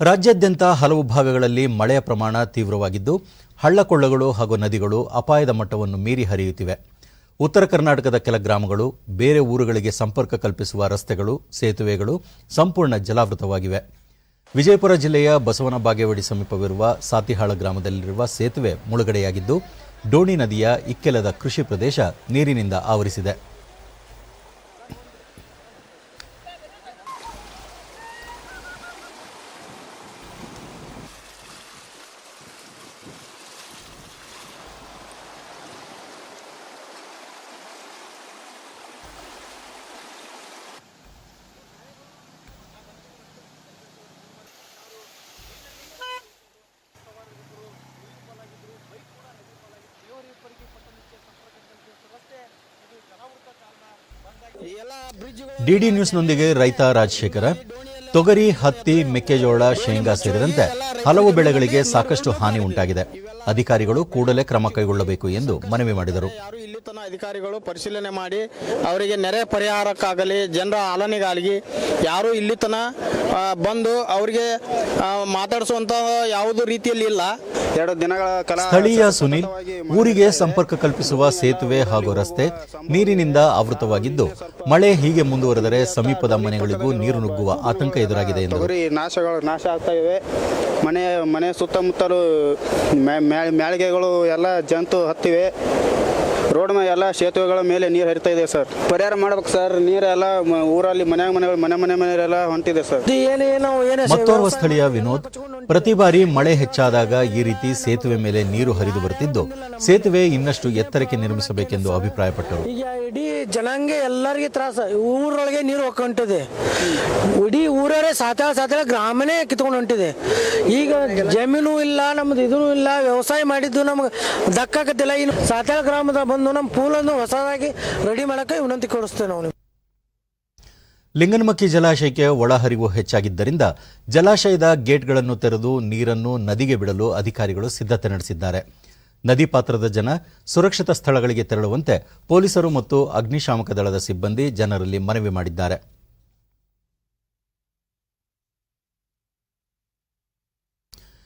ರಾಜ್ಯಾದ್ಯಂತ ಹಲವು ಭಾಗಗಳಲ್ಲಿ ಮಳೆಯ ಪ್ರಮಾಣ ತೀವ್ರವಾಗಿದ್ದು, ಹಳ್ಳಕೊಳ್ಳಗಳು ಹಾಗೂ ನದಿಗಳು ಅಪಾಯದ ಮಟ್ಟವನ್ನು ಮೀರಿ ಹರಿಯುತ್ತಿವೆ. ಉತ್ತರ ಕರ್ನಾಟಕದ ಕೆಲ ಗ್ರಾಮಗಳು, ಬೇರೆ ಊರುಗಳಿಗೆ ಸಂಪರ್ಕ ಕಲ್ಪಿಸುವ ರಸ್ತೆಗಳು, ಸೇತುವೆಗಳು ಸಂಪೂರ್ಣ ಜಲಾವೃತವಾಗಿವೆ. ವಿಜಯಪುರ ಜಿಲ್ಲೆಯ ಬಸವನ ಬಾಗೇವಾಡಿ ಸಮೀಪವಿರುವ ಸಾತಿಹಾಳ ಗ್ರಾಮದಲ್ಲಿರುವ ಸೇತುವೆ ಮುಳುಗಡೆಯಾಗಿದ್ದು, ಡೋಣಿ ನದಿಯ ಇಕ್ಕೆಲದ ಕೃಷಿ ಪ್ರದೇಶ ನೀರಿನಿಂದ ಆವರಿಸಿದೆ. ಡಿಡಿ ನ್ಯೂಸ್ನೊಂದಿಗೆ ರೈತ ರಾಜಶೇಖರ. ತೊಗರಿ, ಹತ್ತಿ, ಮೆಕ್ಕೆಜೋಳ, ಶೇಂಗಾ ಸೇರಿದಂತೆ ಹಲವು ಬೆಳೆಗಳಿಗೆ ಸಾಕಷ್ಟು ಹಾನಿ ಉಂಟಾಗಿದೆ. ಅಧಿಕಾರಿಗಳು ಕೂಡಲೇ ಕ್ರಮ ಕೈಗೊಳ್ಳಬೇಕು ಎಂದು ಮನವಿ ಮಾಡಿದರು. ಯಾರು ಇಲ್ಲಿ ತನ ಅಧಿಕಾರಿಗಳು ಪರಿಶೀಲನೆ ಮಾಡಿ ಅವರಿಗೆ ನೆರೆ ಪರಿಹಾರಕ್ಕಾಗಲಿ ಜನರ ಆಲನೆಗಾಗಲಿ ಯಾರು ಇಲ್ಲಿ ತನ ಬಂದು ಅವರಿಗೆ ಮಾತಾಡಿಸುವಂತ ಯಾವುದು ರೀತಿಯಲ್ಲಿ ಇಲ್ಲ. ಎರಡು ದಿನಗಳ ಕಾಲ ಸ್ಥಳೀಯ ಸುನಿಲ್ ಊರಿಗೆ ಸಂಪರ್ಕ ಕಲ್ಪಿಸುವ ಸೇತುವೆ ಹಾಗೂ ರಸ್ತೆ ನೀರಿನಿಂದ ಆವೃತವಾಗಿದ್ದು ಮಳೆ ಹೀಗೆ ಮುಂದುವರೆದರೆ ಸಮೀಪದ ಮನೆಗಳಿಗೂ ನೀರು ನುಗ್ಗುವ ಆತಂಕ ಎದುರಾಗಿದೆ ಎಂದು ನಾಶಗಳು ನಾಶ ಆಗ್ತಾ ಇವೆ. ಮನೆ ಮನೆ ಸುತ್ತಮುತ್ತಲು ಮ್ಯಾ- ಮ್ಯಾ- ಮ್ಯಾಳಿಗೆಗಳು ಎಲ್ಲ ಜಂತು ಹತ್ತಿವೆ. ರೋಡ್ ಮೇಲೆ ಎಲ್ಲ ಸೇತುವೆಗಳ ಮೇಲೆ ನೀರು ಹರಿತಾ ಇದೆ ಸರ್. ಪರಿಹಾರ ಮಾಡ್ಬೇಕು ಸರ್. ನೀರೆಲ್ಲ ಊರಲ್ಲಿ ಮನೆ ಮನೆಗಳು, ಮನೆ ಮನೆ ಮನೆಯಲ್ಲ ಹೊಂಟಿದೆ ಸರ್. ಮತ್ತೋರ್ವ ಸ್ಥಳೀಯ ವಿನೋದ್. ಪ್ರತಿ ಬಾರಿ ಮಳೆ ಹೆಚ್ಚಾದಾಗ ಈ ರೀತಿ ಸೇತುವೆ ಮೇಲೆ ನೀರು ಹರಿದು ಬರುತ್ತಿದ್ದು, ಸೇತುವೆ ಇನ್ನಷ್ಟು ಎತ್ತರಕ್ಕೆ ನಿರ್ಮಿಸಬೇಕೆಂದು ಅಭಿಪ್ರಾಯಪಟ್ಟರು. ಈಗ ಇಡೀ ಜನಾಂಗ ಎಲ್ಲರಿಗೆ ತ್ರಾಸ. ಊರೊಳಗೆ ನೀರು ಹೊಕ್ಕೊಂಟಿದೆ ಇಡೀ ಊರೇ ಸಾತಾಳ ಸಾತಾಳ ಗ್ರಾಮನೇ ಕಿತ್ಕೊಂಡು ಹೊಂಟಿದೆ. ಈಗ ಜಮೀನು ಇಲ್ಲ, ನಮ್ದು ಇದೂ ಇಲ್ಲ, ವ್ಯವಸಾಯ ಮಾಡಿದ್ದು ನಮ್ಗೆ ದಕ್ಕಾಕತ್ತಿಲ್ಲ ಇನ್ನು ಸಾತಾಳ ಗ್ರಾಮದ ಬಂದು ನಮ್ಮ ಪೂಲನ್ನು ಹೊಸದಾಗಿ ರೆಡಿ ಮಾಡಕ್ಕೆ ವಿನಂತಿ ಕೊಡಿಸ್ತೇವೆ ನಾವು. ಲಿಂಗನಮಕ್ಕಿ ಜಲಾಶಯಕ್ಕೆ ಒಳಹರಿವು ಹೆಚ್ಚಾಗಿದ್ದರಿಂದ ಜಲಾಶಯದ ಗೇಟ್ಗಳನ್ನು ತೆರೆದು ನೀರನ್ನು ನದಿಗೆ ಬಿಡಲು ಅಧಿಕಾರಿಗಳು ಸಿದ್ಧತೆ ನಡೆಸಿದ್ದಾರೆ. ನದಿ ಪಾತ್ರದ ಜನ ಸುರಕ್ಷಿತ ಸ್ಥಳಗಳಿಗೆ ತೆರಳುವಂತೆ ಪೊಲೀಸರು ಮತ್ತು ಅಗ್ನಿಶಾಮಕ ದಳದ ಸಿಬ್ಬಂದಿ ಜನರಲ್ಲಿ ಮನವಿ ಮಾಡಿದ್ದಾರೆ.